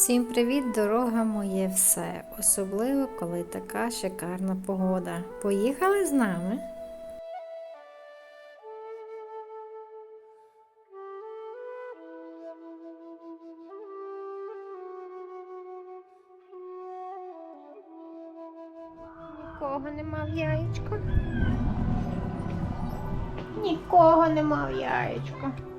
Всім привіт, дорога моє все. Особливо, коли така шикарна погода. Поїхали з нами? Нікого нема в яєчко. Нікого нема в яєчко.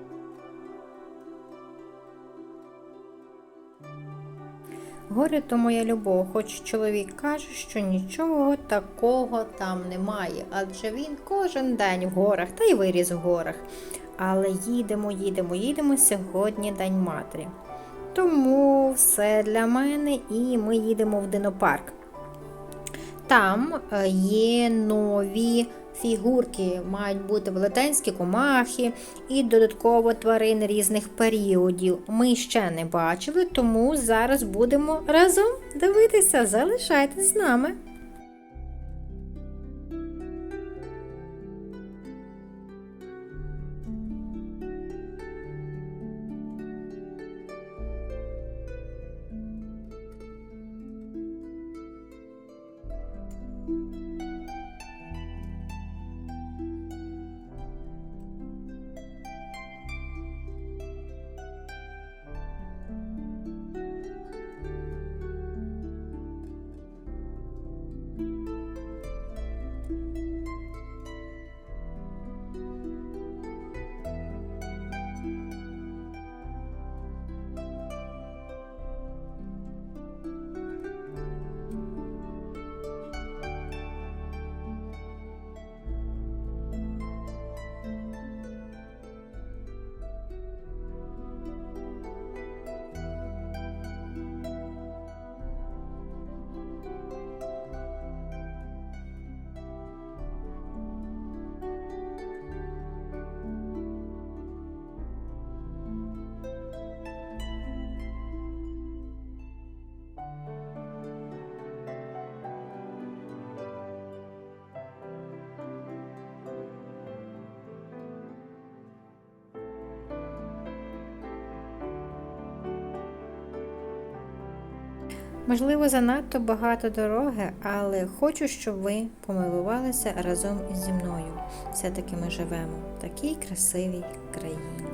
Горе то моя любов, хоч чоловік каже, що нічого такого там немає, адже він кожен день в горах та й виріс в горах. Але їдемо, їдемо, їдемо сьогодні День матері. Тому все для мене і ми їдемо в динопарк. Там е, є нові фігурки, мають бути велетенські комахи і додатково тварин різних періодів. Ми ще не бачили, тому зараз будемо разом дивитися. Залишайтесь з нами. Можливо, занадто багато дороги, але хочу, щоб ви помилувалися разом зі мною. Все-таки ми живемо в такій красивій країні.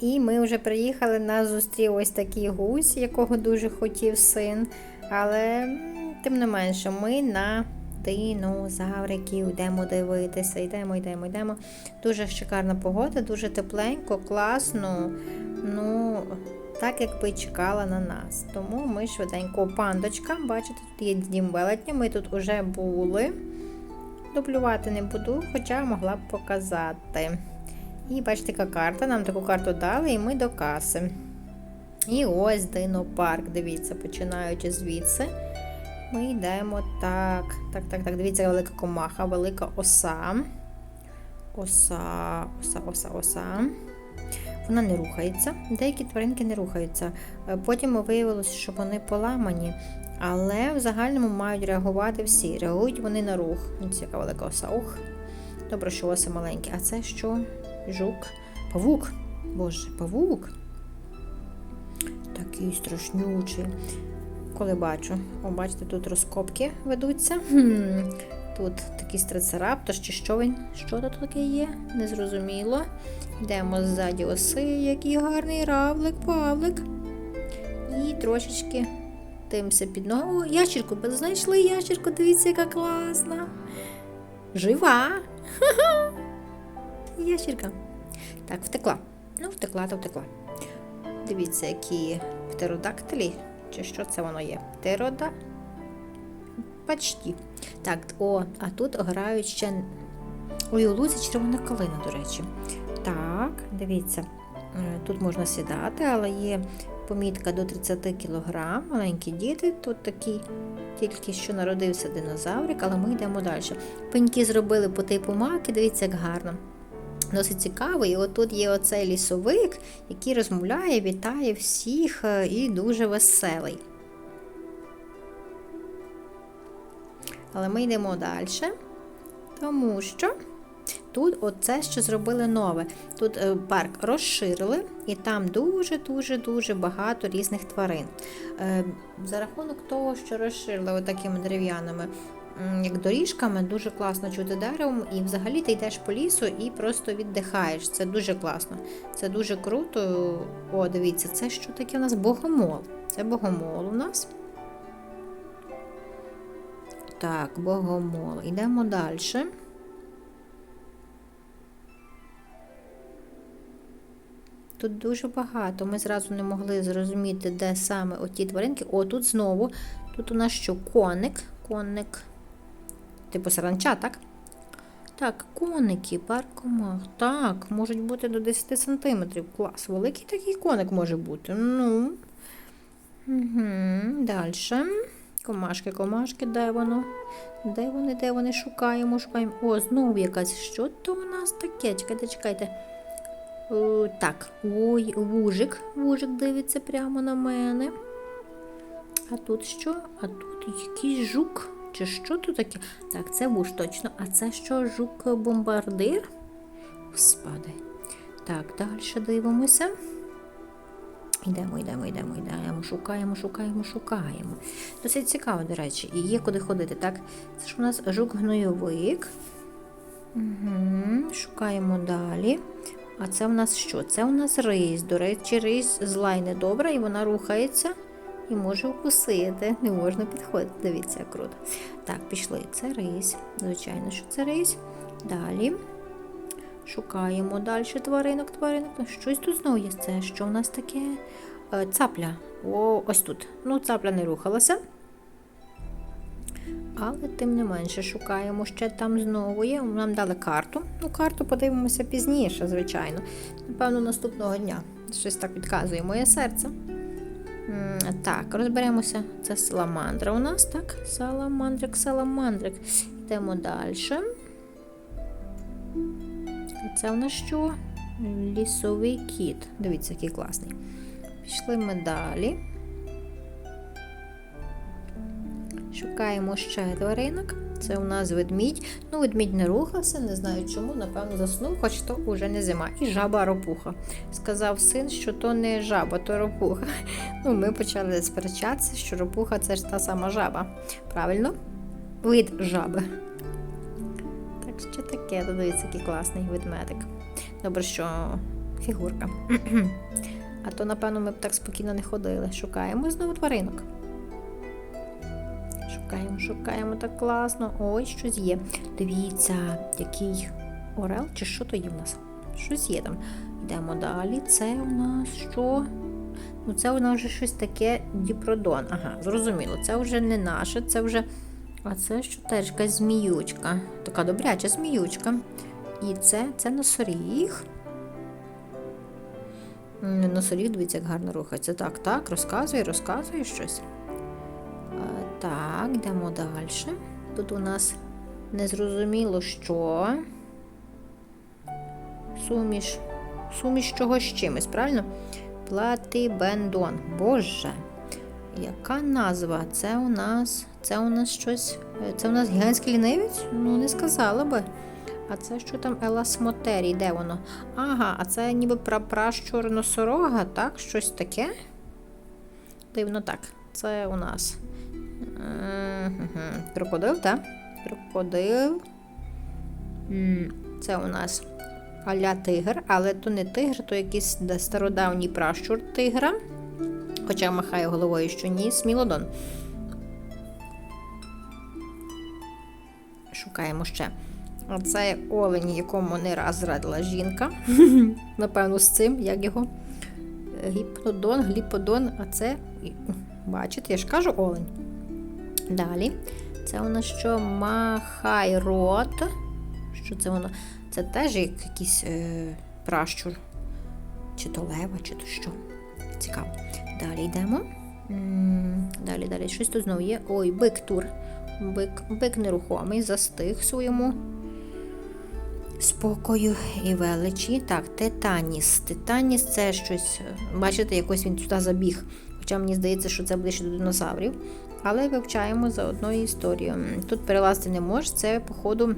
І ми вже приїхали нас зустрів ось такий гусь, якого дуже хотів син. Але тим не менше, ми на динозавриків йдемо дивитися. Йдемо, йдемо, йдемо. Дуже шикарна погода, дуже тепленько, класно. Ну, так якби чекала на нас. Тому ми швиденько пандочка. Бачите, тут є дім велетня, ми тут вже були. Дублювати не буду, хоча могла б показати. І бачите, яка карта. Нам таку карту дали, і ми до каси. І ось динопарк. Дивіться, починаючи звідси. Ми йдемо так. Так, так, так. Дивіться, велика комаха, велика оса. Оса, оса, оса, оса. Вона не рухається. Деякі тваринки не рухаються. Е, Потім виявилося, що вони поламані. Але в загальному мають реагувати всі. Реагують вони на рух. Ось яка велика оса. Ух. Добре, що оси маленькі. А це що? Жук. Павук. Боже, павук. Такий страшнючий. Коли бачу, о, бачите, тут розкопки ведуться. Хм. Тут такий страцераптор, чи що він? Що тут таке є? Незрозуміло. Йдемо ззаді оси, який гарний равлик, павлик. І трошечки тимся під ногу. О, ящірку, знайшли ящірку, дивіться, яка класна. Жива! Ха-ха! Ящірка. Так, втекла. Ну, втекла, то втекла. Дивіться, які птеродактилі. Чи що це воно є? Птерода? Почті. Так, о, а тут грають ще. Ой, у лузі червона калина, до речі. Так, дивіться, е, тут можна сідати, але є помітка до 30 кг. Маленькі діти. Тут такий тільки що народився динозаврик, але ми йдемо далі. Пеньки зробили по типу маки, дивіться, як гарно. Досить цікавий, і отут є оцей лісовик, який розмовляє, вітає всіх е, і дуже веселий. Але ми йдемо далі, тому що тут оце що зробили нове. Тут е, парк розширили, і там дуже-дуже-дуже багато різних тварин. Е, за рахунок того, що розширили отакими дерев'яними як доріжками, дуже класно чути деревом, і взагалі ти йдеш по лісу і просто віддихаєш. Це дуже класно. Це дуже круто. О, дивіться, це що таке у нас богомол. Це богомол у нас. Так, богомол. Йдемо далі. Тут дуже багато. Ми зразу не могли зрозуміти, де саме оті тваринки. О, тут знову. Тут у нас що? Коник. Коник. Типу саранча, так? Так, коники, парк комах. Так, можуть бути до 10 сантиметрів. Клас. Великий такий коник може бути. Ну. Угу. Далі. Комашки, комашки, де воно? Де вони, де вони? Шукаємо, шукаємо. О, знову якась. Що то у нас таке? Чекайте, чекайте. О, так, ой, вужик. Вужик дивиться прямо на мене. А тут що? А тут якийсь жук. Чи що тут таке? Так, це вуж точно. А це що, жук-бомбардир? Господи. Так, далі дивимося. Йдемо, йдемо, йдемо, йдемо, шукаємо, шукаємо, шукаємо. Досить цікаво, до речі, і є куди ходити, так? Це ж у нас жук-гнойовик. Угу. Шукаємо далі. А це у нас що? Це у нас рись. До речі, рись зла й недобра, і вона рухається і може вкусити. Не можна підходити. Дивіться, як круто. Так, пішли. Це рись. Звичайно, що це рись. Далі. Шукаємо далі тваринок, тваринок. Ну, Щось тут знову є. Це що в нас таке? Е, Цапля. О, ось тут. Ну, цапля не рухалася. Але тим не менше шукаємо ще там знову є. Нам дали карту. Ну, карту подивимося пізніше, звичайно. Напевно, наступного дня. Щось так підказує моє серце. Так, розберемося. Це саламандра у нас, так? Саламандрик, саламандрик. Йдемо далі. Це в нас що? Лісовий кіт. Дивіться, який класний. Пішли ми далі. Шукаємо ще тваринок. Це у нас ведмідь. Ну, ведмідь не рухався, не знаю чому, напевно, заснув, хоч то вже не зима. І жаба ропуха. Сказав син, що то не жаба, то ропуха. Ну, ми почали сперечатися, що ропуха це ж та сама жаба. Правильно? Вид жаби. Так що таке, дивіться, який класний ведмедик. Добре, що фігурка. А то, напевно, ми б так спокійно не ходили. Шукаємо знову тваринок. Шукаємо, шукаємо так класно. Ой, щось є. Дивіться, який орел, чи що то є в нас? Щось є там. Йдемо далі. Це у нас що? Ну, це у нас вже щось таке діпродон. Ага, зрозуміло. Це вже не наше, це вже. А це що теж якась зміючка. Така добряча зміючка. І це, це носоріг. Носоріг, дивіться, як гарно рухається. Так, так, розказує, розказує щось. Так, йдемо далі. Тут у нас незрозуміло що. Суміш. Суміш чогось з чимось, правильно? Платибендон. Боже. Яка назва? Це у нас. Це у нас щось. Це у нас гігантський лінивець? Ну, не сказала би. А це що там еласмотерій? Де воно? Ага, а це ніби прапращур носорога, так? Щось таке? Дивно так. Це у нас. Крокодил, так? Крокодил. Це у нас аля тигр, але то не тигр, то якийсь стародавній пращур тигра. Хоча махає головою, що ні, смілодон. Шукаємо ще. А це олень, якому не раз зрадила жінка. Напевно, з цим, як його. Гіпнодон, гліподон, а це, бачите, я ж кажу олень. Далі. Це у нас що махайрот. Що це воно? Це теж як якийсь е, пращур. Чи то лева, чи то що. Цікаво. Далі йдемо. Далі, далі. Щось тут знову є. Ой, бик тур. Бик, бик нерухомий, застиг своєму спокою і величі. Так, титаніс. Титаніс це щось. Бачите, якось він туди забіг. Хоча мені здається, що це ближче до динозаврів. Але вивчаємо за одною історією. Тут перелазити не може, це, походу,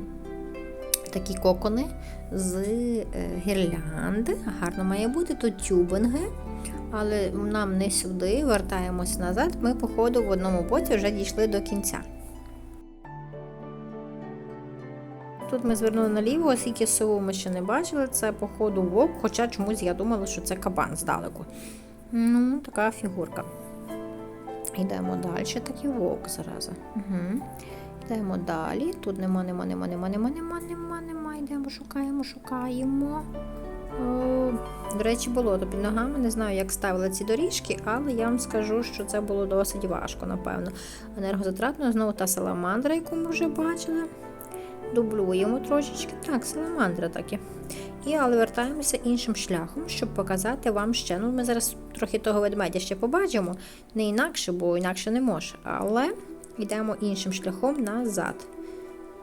такі кокони з е, гірлянди. Гарно має бути тут тюбинги. Але нам не сюди, вертаємось назад. Ми, походу, в одному боці вже дійшли до кінця. Тут ми звернули наліво, оскільки сову ми ще не бачили, це, походу, вовк, хоча чомусь я думала, що це кабан здалеку. Ну, така фігурка. Йдемо далі, такий вовк зараза. Угу. Йдемо далі. Тут нема, нема, нема, нема, нема, нема, нема, нема. Йдемо, шукаємо, шукаємо. О, до речі, болото під ногами. Не знаю, як ставили ці доріжки, але я вам скажу, що це було досить важко, напевно. Енергозатратно, знову та саламандра, яку ми вже бачили. Дублюємо трошечки. Так, саламандра таки. І але вертаємося іншим шляхом, щоб показати вам ще. Ну, ми зараз трохи того ведмедя ще побачимо. Не інакше, бо інакше не може. Але йдемо іншим шляхом назад.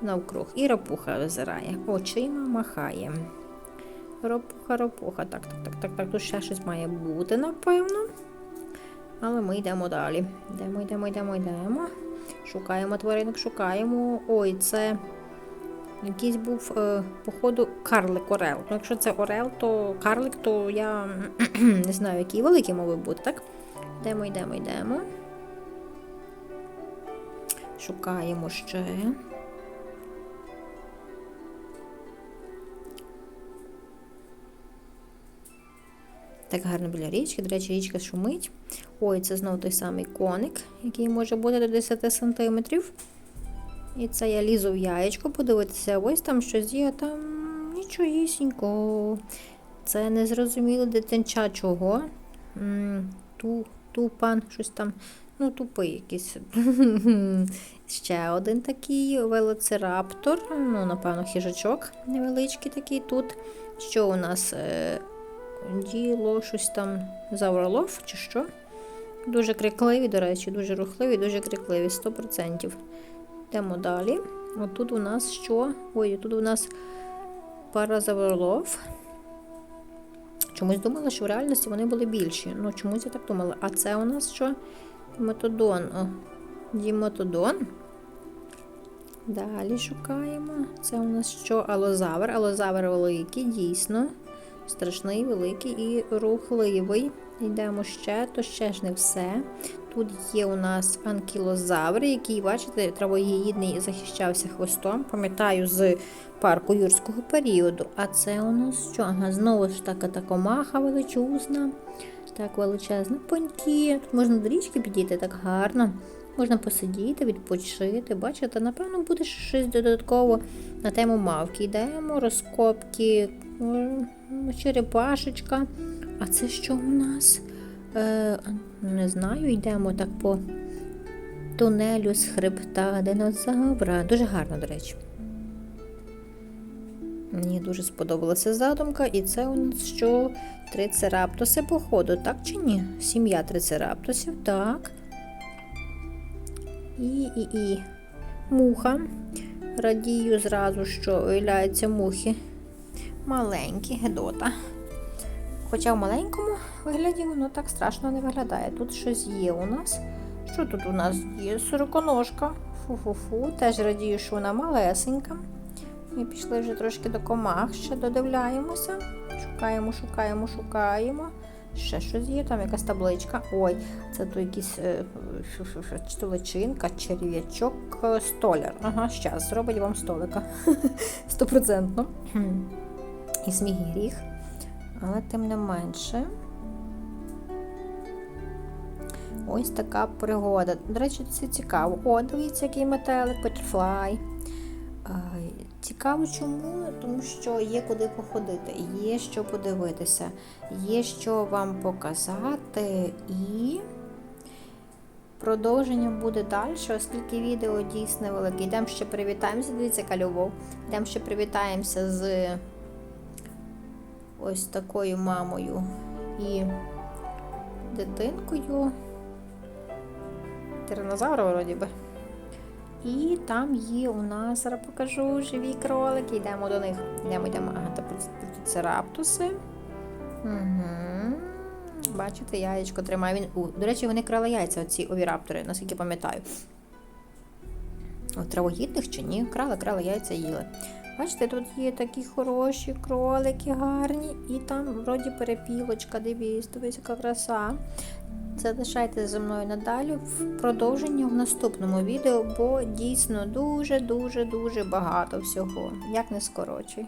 Навкруг. І ропуха визирає. Очима махає. Ропуха, ропуха. Так, так, так, так, так. Тут ще щось має бути, напевно. Але ми йдемо далі. Йдемо, йдемо, йдемо, йдемо. Шукаємо тваринок, шукаємо. Ой, це. Якийсь був, е, походу, карлик Орел. Ну, якщо це Орел, то карлик, то я не знаю, який великий би бути, так? Йдемо, йдемо, йдемо. Шукаємо ще. Так гарно біля річки. До речі, річка шумить. Ой, це знову той самий коник, який може бути до 10 сантиметрів. І це я лізу в яєчко, подивитися, ось там щось є, а там нічогісінько. Це незрозуміло дитинча чого. Ту, тупан, щось там, ну, тупий якийсь. Ще один такий велоцираптор, ну, напевно, хижачок невеличкий такий тут. Що у нас? Е, Діло, щось там завролов чи що. Дуже крикливі, до речі, дуже рухливі, дуже крикливі, 100%. Йдемо далі. От тут у нас що? Ой, тут у нас паразавролов. Чомусь думала, що в реальності вони були більші. Ну, чомусь я так думала. А це у нас що? Методон. О, Дімотодон. Далі шукаємо. Це у нас що? Алозавр. Алозавр великий, дійсно. Страшний, великий і рухливий. Йдемо ще, то ще ж не все. Тут є у нас анкілозавр, який, бачите, травоїдний захищався хвостом. Пам'ятаю, з парку юрського періоду. А це у нас що? Ага, знову ж така та комаха величезна. Так, величезна поньки. Тут можна до річки підійти так гарно. Можна посидіти, відпочити. Бачите, напевно, буде щось додатково на тему мавки. Йдемо, розкопки, черепашечка. А це що у нас? Е, не знаю, йдемо так по тунелю з хребта динозавра. Дуже гарно, до речі. Мені дуже сподобалася задумка, і це у нас що трицераптоси, походу, так чи ні? Сім'я трицераптосів, так. І, і, і. Муха. Радію зразу, що виявляються мухи. Маленькі, гедота. Хоча в маленькому вигляді воно так страшно не виглядає. Тут щось є у нас. Що тут у нас є? Сороконожка. Фу-фу-фу. Теж радію, що вона малесенька. Ми пішли вже трошки до комах, ще додивляємося. Шукаємо, шукаємо, шукаємо. Ще щось є, там якась табличка. Ой, це то якийсь е, чи личинка, черв'ячок, е, столяр. Ага, щас, зробить вам столика. Стопроцентно. І сміх гріх. Але тим не менше. Ось така пригода. До речі, це цікаво. О, дивіться, який метелик, Petrifly. Цікаво чому? Тому що є куди походити, є що подивитися, є що вам показати, і продовження буде далі, оскільки відео дійсно велике. Йдемо ще привітаємося, дивіться, яка. Йдемо ще привітаємося з ось такою мамою і дитинкою. Тиранозавра, вроді би. І там є у нас, зараз покажу живі кролики. Йдемо до них. Йдемо, йдемо. Ага, це раптуси. Угу. бачите, яєчко тримає. Він, у, до речі, вони крали яйця, оці овіраптори, наскільки пам'ятаю. От травоїдних чи ні? Крали, крали яйця їли. Бачите, тут є такі хороші кролики гарні, і там вроді перепілочка, дивіться, дивіться, яка краса. Залишайтеся зі мною надалі в продовження в наступному відео, бо дійсно дуже-дуже дуже багато всього. Як не скорочуй.